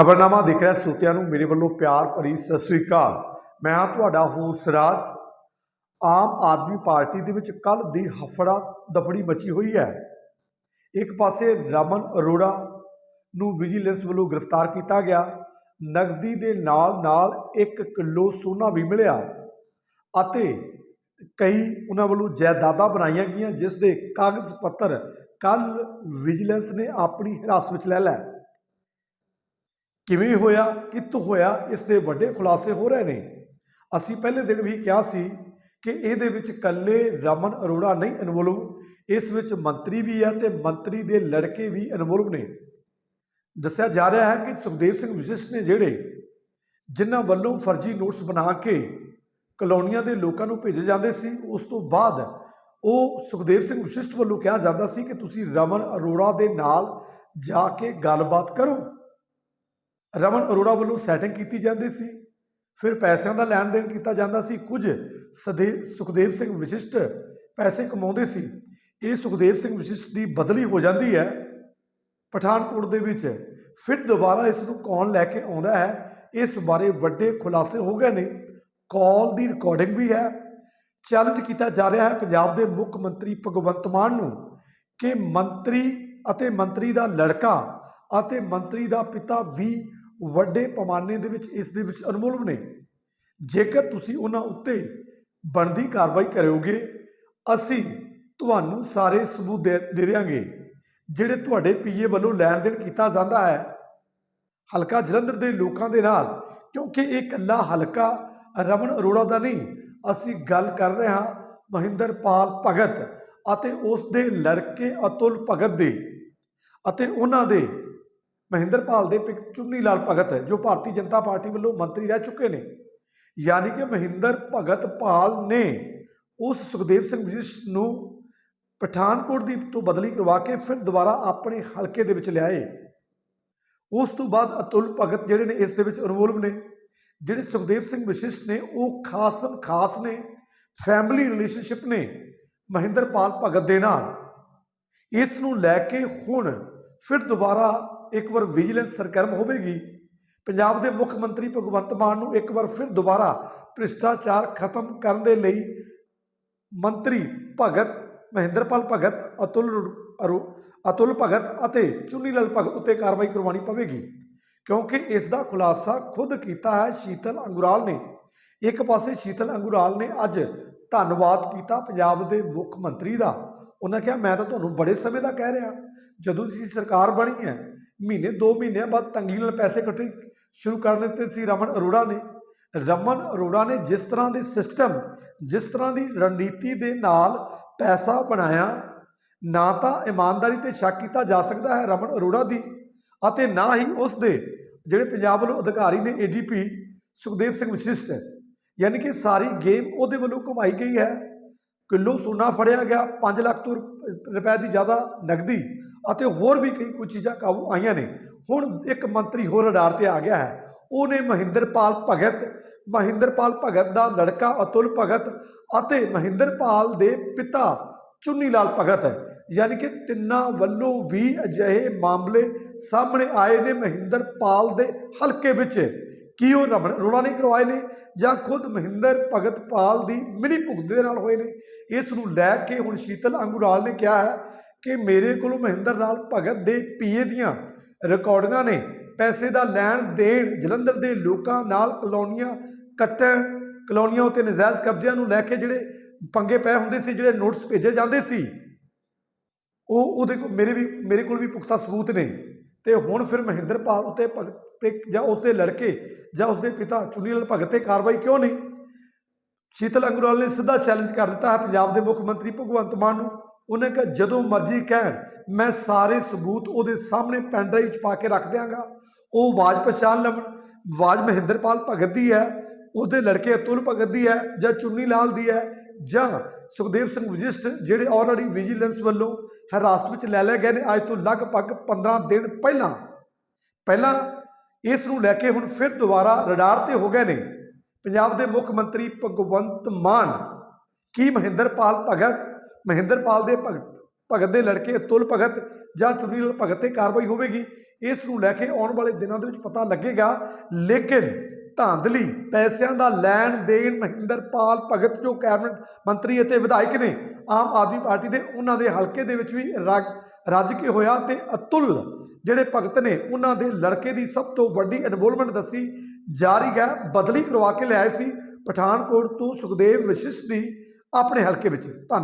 ਖਬਰਨਾਮਾ ਦੇਖ ਰਿਹਾ ਸੋਤਿਆਂ ਨੂੰ, ਮੇਰੇ ਵੱਲੋਂ ਪਿਆਰ ਭਰੀ ਸਤਿ ਸ੍ਰੀ ਅਕਾਲ। ਮੈਂ ਹਾਂ ਤੁਹਾਡਾ ਹੋਸਟ ਰਾਜ। ਆਮ ਆਦਮੀ ਪਾਰਟੀ ਦੇ ਵਿੱਚ ਕੱਲ ਦੀ ਹਫੜਾ ਦਫੜੀ ਮਚੀ ਹੋਈ ਹੈ। ਇੱਕ ਪਾਸੇ ਰਮਨ ਅਰੋੜਾ ਨੂੰ ਵਿਜੀਲੈਂਸ ਵੱਲੋਂ ਗ੍ਰਿਫਤਾਰ ਕੀਤਾ ਗਿਆ। ਨਗਦੀ ਦੇ ਨਾਲ ਨਾਲ 1 ਕਿਲੋ ਸੋਨਾ ਵੀ ਮਿਲਿਆ ਅਤੇ ਕਈ ਉਹਨਾਂ ਵੱਲੋਂ ਜਾਇਦਾਦਾਂ ਬਣਾਈਆਂ ਗਈਆਂ, ਜਿਸ ਦੇ ਕਾਗਜ਼ ਪੱਤਰ ਕੱਲ ਵਿਜੀਲੈਂਸ ਨੇ ਆਪਣੀ ਹਿਰਾਸਤ ਵਿੱਚ ਲੈ ਲਿਆ ਕਿਵੇਂ ਹੋਇਆ ਕਿੱਤ ਹੋਇਆ ਇਸ ਦੇ ਵੱਡੇ ਖੁਲਾਸੇ ਹੋ ਰਹੇ ਨੇ। ਅਸੀਂ ਪਹਿਲੇ ਦਿਨ ਵੀ ਕਿਹਾ ਸੀ ਕਿ ਇਹਦੇ ਵਿੱਚ ਇਕੱਲੇ ਰਮਨ ਅਰੋੜਾ ਨਹੀਂ ਇਨਵੋਲਵ ਇਸ ਵਿੱਚ ਮੰਤਰੀ ਵੀ ਹੈ ਤੇ ਮੰਤਰੀ ਦੇ ਲੜਕੇ ਵੀ ਇਨਵੋਲਵ ਨੇ। ਦੱਸਿਆ ਜਾ ਰਿਹਾ ਹੈ ਕਿ ਸੁਖਦੇਵ ਸਿੰਘ ਵਿਸ਼ਿਸ਼ਟ ਨੇ ਜਿਹੜੇ, ਜਿਨ੍ਹਾਂ ਵੱਲੋਂ ਫਰਜ਼ੀ ਨੋਟਸ ਬਣਾ ਕੇ ਕਲੋਨੀਆਂ ਦੇ ਲੋਕਾਂ ਨੂੰ ਭੇਜੇ ਜਾਂਦੇ ਸੀ, ਉਸ ਤੋਂ ਬਾਅਦ ਉਹ ਸੁਖਦੇਵ ਸਿੰਘ ਵਿਸ਼ਿਸ਼ਟ ਵੱਲੋਂ ਕਿਹਾ ਜਾਂਦਾ ਸੀ ਕਿ ਤੁਸੀਂ ਰਮਨ ਅਰੋੜਾ ਦੇ ਨਾਲ ਜਾ ਕੇ ਗੱਲਬਾਤ ਕਰੋ। ਰਮਨ ਅਰੋੜਾ ਵੱਲੋਂ ਸੈਟਿੰਗ ਕੀਤੀ ਜਾਂਦੀ ਸੀ। ਫਿਰ ਪੈਸਿਆਂ ਦਾ ਲੈਣ ਦੇਣ ਕੀਤਾ ਜਾਂਦਾ ਸੀ। ਕੁਝ ਸਦੇ, ਸੁਖਦੇਵ ਸਿੰਘ ਵਿਸ਼ਿਸ਼ਟ ਪੈਸੇ ਕਮਾਉਂਦੇ ਸੀ। ਇਹ ਸੁਖਦੇਵ ਸਿੰਘ ਵਿਸ਼ਿਸ਼ਟ ਦੀ ਬਦਲੀ ਹੋ ਜਾਂਦੀ ਹੈ। ਪਠਾਨਕੋਟ ਦੇ ਵਿੱਚ ਫਿਰ ਦੁਬਾਰਾ ਇਸ ਨੂੰ ਕੌਣ ਲੈ ਕੇ ਆਉਂਦਾ ਹੈ? ਇਸ ਬਾਰੇ ਵੱਡੇ ਖੁਲਾਸੇ ਹੋ ਗਏ ਨੇ। ਕਾਲ ਦੀ ਰਿਕਾਰਡਿੰਗ ਵੀ ਹੈ। ਚੈਲੰਜ ਕੀਤਾ ਜਾ ਰਿਹਾ ਹੈ ਪੰਜਾਬ ਦੇ ਮੁੱਖ ਮੰਤਰੀ ਭਗਵੰਤ ਮਾਨ ਨੂੰ ਕਿ ਮੰਤਰੀ ਅਤੇ ਮੰਤਰੀ ਦਾ ਲੜਕਾ ਅਤੇ ਮੰਤਰੀ ਦਾ ਪਿਤਾ ਵੀ ਵੱਡੇ ਪੈਮਾਨੇ ਦੇ ਵਿੱਚ ਇਸ ਦੇ ਵਿੱਚ ਅਨਮੋਲਵ ਨੇ। ਜੇਕਰ ਤੁਸੀਂ ਉਹਨਾਂ ਉੱਤੇ ਬਣਦੀ ਕਾਰਵਾਈ ਕਰੋਗੇ, ਅਸੀਂ ਤੁਹਾਨੂੰ ਸਾਰੇ ਸਬੂਤ ਦੇ ਦੇ ਦਿਆਂਗੇ, ਜਿਹੜੇ ਤੁਹਾਡੇ ਪੀਏ ਵੱਲੋਂ ਲੈਣ ਦੇਣ ਕੀਤਾ ਜਾਂਦਾ ਹੈ। ਹਲਕਾ ਜਲੰਧਰ ਦੇ ਲੋਕਾਂ ਦੇ ਨਾਲ, ਕਿਉਂਕਿ ਇਹ ਇਕੱਲਾ ਹਲਕਾ ਰਮਨ ਅਰੋੜਾ ਦਾ ਨਹੀਂ, ਅਸੀਂ ਗੱਲ ਕਰ ਰਹੇ ਹਾਂ ਮਹਿੰਦਰਪਾਲ ਭਗਤ ਅਤੇ ਉਸ ਦੇ ਲੜਕੇ ਅਤੁਲ ਭਗਤ ਦੇ ਅਤੇ ਉਹਨਾਂ ਦੇ ਮਹਿੰਦਰਪਾਲ ਦੇ ਪਿਕ ਚੁੰਨੀ ਲਾਲ ਭਗਤ ਜੋ ਭਾਰਤੀ ਜਨਤਾ ਪਾਰਟੀ ਵੱਲੋਂ ਮੰਤਰੀ ਰਹਿ ਚੁੱਕੇ ਨੇ। ਯਾਨੀ ਕਿ ਮਹਿੰਦਰ ਭਗਤ ਪਾਲ ਨੇ ਉਸ ਸੁਖਦੇਵ ਸਿੰਘ ਵਿਜਿਸ਼ ਨੂੰ ਪਠਾਨਕੋਟ ਦੀ ਤੋਂ ਬਦਲੀ ਕਰਵਾ ਕੇ ਫਿਰ ਦੁਬਾਰਾ ਆਪਣੇ ਹਲਕੇ ਦੇ ਵਿੱਚ ਲਿਆਏ। ਉਸ ਤੋਂ ਬਾਅਦ ਅਤੁਲ ਭਗਤ ਜਿਹੜੇ ਨੇ ਇਸ ਦੇ ਵਿੱਚ ਇਨਵੋਲਵ ਨੇ। ਜਿਹੜੇ ਸੁਖਦੇਵ ਸਿੰਘ ਵਿਸ਼ਿਸ਼ਟ ਨੇ, ਉਹ ਖਾਸਮ ਖਾਸ ਨੇ ਫੈਮਿਲੀ ਰਿਲੇਸ਼ਨਸ਼ਿਪ ਨੇ ਮਹਿੰਦਰਪਾਲ ਭਗਤ ਦੇ ਨਾਲ। ਇਸ ਨੂੰ ਲੈ ਕੇ ਹੁਣ ਫਿਰ ਦੁਬਾਰਾ ਇੱਕ ਵਾਰ ਵਿਜੀਲੈਂਸ ਸਰਗਰਮ ਹੋਵੇਗੀ। ਪੰਜਾਬ ਦੇ ਮੁੱਖ ਮੰਤਰੀ ਭਗਵੰਤ ਮਾਨ ਨੂੰ ਇੱਕ ਵਾਰ ਫਿਰ ਦੁਬਾਰਾ ਭ੍ਰਿਸ਼ਟਾਚਾਰ ਖਤਮ ਕਰਨ ਦੇ ਲਈ ਮੰਤਰੀ ਭਗਤ, ਮਹਿੰਦਰਪਾਲ ਭਗਤ, ਅਤੁਲ ਅਰੋ ਅਤੁਲ ਭਗਤ ਅਤੇ ਚੁੰਨੀ ਲਾਲ ਭਗਤ ਉੱਤੇ ਕਾਰਵਾਈ ਕਰਵਾਉਣੀ ਪਵੇਗੀ। ਕਿਉਂਕਿ ਇਸ ਦਾ ਖੁਲਾਸਾ ਖੁਦ ਕੀਤਾ ਹੈ ਸ਼ੀਤਲ ਅੰਗੁਰਾਲ ਨੇ। ਇੱਕ ਪਾਸੇ ਸ਼ੀਤਲ ਅੰਗੁਰਾਲ ਨੇ ਅੱਜ ਧੰਨਵਾਦ ਕੀਤਾ ਪੰਜਾਬ ਦੇ ਮੁੱਖ ਮੰਤਰੀ ਦਾ। ਉਹਨਾਂ ਕਿਹਾ, ਮੈਂ ਤਾਂ ਤੁਹਾਨੂੰ ਬੜੇ ਸਮੇਂ ਦਾ ਕਹਿ ਰਿਹਾ। ਜਦੋਂ ਤੁਸੀਂ ਸਰਕਾਰ ਬਣੀ ਹੈ ਮਹੀਨੇ 2 ਮਹੀਨਿਆਂ ਬਾਅਦ ਤੰਗੀ ਨਾਲ ਪੈਸੇ ਇਕੱਠੇ ਸ਼ੁਰੂ ਕਰ ਦਿੱਤੇ ਸੀ ਰਮਨ ਅਰੋੜਾ ਨੇ। ਰਮਨ ਅਰੋੜਾ ਨੇ ਜਿਸ ਤਰ੍ਹਾਂ ਦੇ ਸਿਸਟਮ ਜਿਸ ਤਰ੍ਹਾਂ ਦੀ ਰਣਨੀਤੀ ਦੇ ਨਾਲ ਪੈਸਾ ਬਣਾਇਆ, ਨਾ ਤਾਂ ਇਮਾਨਦਾਰੀ ਤੇ ਸ਼ੱਕ ਕੀਤਾ ਜਾ ਸਕਦਾ ਹੈ ਰਮਨ ਅਰੋੜਾ ਦੀ ਅਤੇ ਨਾ ਹੀ ਉਸ ਦੇ ਜਿਹੜੇ ਪੰਜਾਬ ਵੱਲੋਂ ਅਧਿਕਾਰੀ ਨੇ ਏਡੀਪੀ ਸੁਖਦੇਵ ਸਿੰਘ ਵਿਸ਼ਿਸ਼ਟ ਯਾਨੀ ਕਿ ਸਾਰੀ ਗੇਮ ਉਹਦੇ ਵੱਲੋਂ ਘੁਮਾਈ ਗਈ ਹੈ। ਕਿਲੋ ਸੋਨਾ ਫੜਿਆ ਗਿਆ 5 ਲੱਖ ਤੋਂ ਰੁਪਏ ਦੀ ਜ਼ਿਆਦਾ ਨਗਦੀ ਅਤੇ ਹੋਰ ਵੀ ਕਈ ਕੁਝ ਚੀਜ਼ਾਂ ਕਾਬੂ ਆਈਆਂ ਨੇ। ਹੁਣ ਇੱਕ ਮੰਤਰੀ ਹੋਰ ਰਡਾਰ ਤੇ ਆ ਗਿਆ ਹੈ। ਉਹਨੇ ਮਹਿੰਦਰਪਾਲ ਭਗਤ ਮਹਿੰਦਰਪਾਲ ਭਗਤ ਦਾ ਲੜਕਾ ਅਤੁਲ ਭਗਤ ਅਤੇ ਮਹਿੰਦਰਪਾਲ ਦੇ ਪਿਤਾ ਚੁੰਨੀ ਲਾਲ ਭਗਤ। ਯਾਨੀ ਕਿ ਤਿੰਨਾਂ ਵੱਲੋਂ ਵੀ ਅਜਿਹੇ ਮਾਮਲੇ ਸਾਹਮਣੇ ਆਏ ਨੇ ਮਹਿੰਦਰਪਾਲ ਦੇ ਹਲਕੇ ਵਿੱਚ। ਕੀ ਉਹ ਰਮਣ ਅਰੋੜਾ ਨੇ ਕਰਵਾਏ ਨੇ ਜਾਂ ਖੁਦ ਮਹਿੰਦਰ ਭਗਤ ਪਾਲ ਦੀ ਮਿਲੀ ਭੁਗਤ ਦੇ ਨਾਲ ਹੋਏ ਨੇ? ਇਸ ਨੂੰ ਲੈ ਕੇ ਹੁਣ ਸ਼ੀਤਲ ਅੰਗੁਰਾਲ ਨੇ ਕਿਹਾ ਹੈ ਕਿ ਮੇਰੇ ਕੋਲੋਂ ਮਹਿੰਦਰ ਲਾਲ ਭਗਤ ਦੇ ਪੀਏ ਦੀਆਂ ਰਿਕਾਰਡਿੰਗਾਂ ਨੇ ਪੈਸੇ ਦਾ ਲੈਣ ਦੇਣ ਜਲੰਧਰ ਦੇ ਲੋਕਾਂ ਨਾਲ ਕਲੋਨੀਆਂ ਕੱਟਣ ਕਲੋਨੀਆਂ ਉਤੇ ਨਜਾਇਜ਼ ਕਬਜ਼ਿਆਂ ਨੂੰ ਲੈ ਕੇ ਜਿਹੜੇ ਪੰਗੇ ਪਏ ਹੁੰਦੇ ਸੀ, ਜਿਹੜੇ ਨੋਟਿਸ ਭੇਜੇ ਜਾਂਦੇ ਸੀ, ਉਹ ਉਹਦੇ ਕੋਲ ਮੇਰੇ ਵੀ, ਮੇਰੇ ਕੋਲ ਵੀ ਪੁਖਤਾ ਸਬੂਤ ਨੇ। ਤੇ ਹੁਣ ਫਿਰ ਮਹਿੰਦਰਪਾਲ ਉਤੇ ਭਗਤ ਤੇ ਜਾਂ ਉਸਦੇ ਲੜਕੇ ਜਾਂ ਉਸਦੇ ਪਿਤਾ ਚੁਨੀ ਲਾਲ ਭਗਤ ਤੇ ਕਾਰਵਾਈ ਕਿਉਂ ਨਹੀਂ? ਸ਼ੀਤਲ ਅੰਗਰਵਾਲ ਨੇ ਸਿੱਧਾ ਚੈਲੰਜ ਕਰ ਦਿੱਤਾ ਹੈ ਪੰਜਾਬ ਦੇ ਮੁੱਖ ਮੰਤਰੀ ਭਗਵੰਤ ਮਾਨ ਨੂੰ। ਉਹਨੇ ਕਿਹਾ, ਜਦੋਂ ਮਰਜ਼ੀ ਕਹਿਣ, ਮੈਂ ਸਾਰੇ ਸਬੂਤ ਉਹਦੇ ਸਾਹਮਣੇ ਪੈਨ ਡਰਾਈਵ 'ਚ ਪਾ ਕੇ ਰੱਖ ਦਿਆਂਗਾ। ਉਹ ਆਵਾਜ਼ ਪਛਾਣ ਲਵਣ। ਆਵਾਜ਼ ਮਹਿੰਦਰਪਾਲ ਭਗਤ ਦੀ ਹੈ, ਉਹਦੇ ਲੜਕੇ ਅਤੁਲ ਭਗਤ ਦੀ ਹੈ ਜਾਂ ਚੁੰਨੀ ਲਾਲ ਦੀ ਹੈ ਜਾਂ ਸੁਖਦੇਵ ਸਿੰਘ ਵਜਿਸ਼ਟ ਜਿਹੜੇ ਆਲਰੇਡੀ ਵਿਜੀਲੈਂਸ ਵੱਲੋਂ ਹਿਰਾਸਤ ਵਿੱਚ ਲੈ ਲਏ ਗਏ ਨੇ, ਅੱਜ ਤੋਂ ਲਗਭਗ 15 ਦਿਨ ਪਹਿਲਾਂ ਪਹਿਲਾਂ ਇਸ ਨੂੰ ਲੈ ਕੇ ਹੁਣ ਫਿਰ ਦੁਬਾਰਾ ਰਡਾਰ ਤੇ ਹੋ ਗਏ ਨੇ। ਪੰਜਾਬ ਦੇ ਮੁੱਖ ਮੰਤਰੀ ਭਗਵੰਤ ਮਾਨ, ਕੀ ਮਹਿੰਦਰਪਾਲ ਭਗਤ, ਮਹਿੰਦਰਪਾਲ ਦੇ ਭਗਤ ਭਗਤ ਦੇ ਲੜਕੇ ਅਤੁਲ ਭਗਤ ਜਾਂ ਚੁਨੀਲਾਲ ਭਗਤ ਤੇ ਕਾਰਵਾਈ ਹੋਵੇਗੀ, ਇਸ ਨੂੰ ਲੈ ਕੇ ਆਉਣ ਵਾਲੇ ਦਿਨਾਂ ਦੇ ਵਿੱਚ ਪਤਾ ਲੱਗੇਗਾ। ਲੇਕਿਨ ਧਾਂਦਲੀ ਪੈਸਿਆਂ ਦਾ ਲੈਣ ਦੇਣ ਮਹਿੰਦਰਪਾਲ ਭਗਤ ਜੋ ਕੈਬਨਿਟ ਮੰਤਰੀ ਅਤੇ ਵਿਧਾਇਕ ਨੇ, ਆਮ ਆਦਮੀ ਪਾਰਟੀ ਦੇ ਉਹਨਾਂ ਦੇ ਹਲਕੇ ਦੇ ਵਿੱਚ ਵੀ ਰੱਜ ਕੇ ਹੋਇਆ ਤੇ ਅਤੁਲ ਜਿਹੜੇ ਭਗਤ ਨੇ ਉਹਨਾਂ ਦੇ ਲੜਕੇ ਦੀ ਸਭ ਤੋਂ ਵੱਡੀ ਇਨਵੋਲਵਮੈਂਟ ਦੱਸੀ ਜਾ ਰਹੀ ਹੈ, ਬਦਲੀ ਕਰਵਾ ਕੇ ਲਿਆਏ ਸੀ ਪਠਾਨਕੋਟ ਤੋਂ ਸੁਖਦੇਵ ਵਸ਼ਿਸ਼ਟ ਦੀ ਆਪਣੇ ਹਲਕੇ ਵਿੱਚ। ਧੰਨਵਾਦ।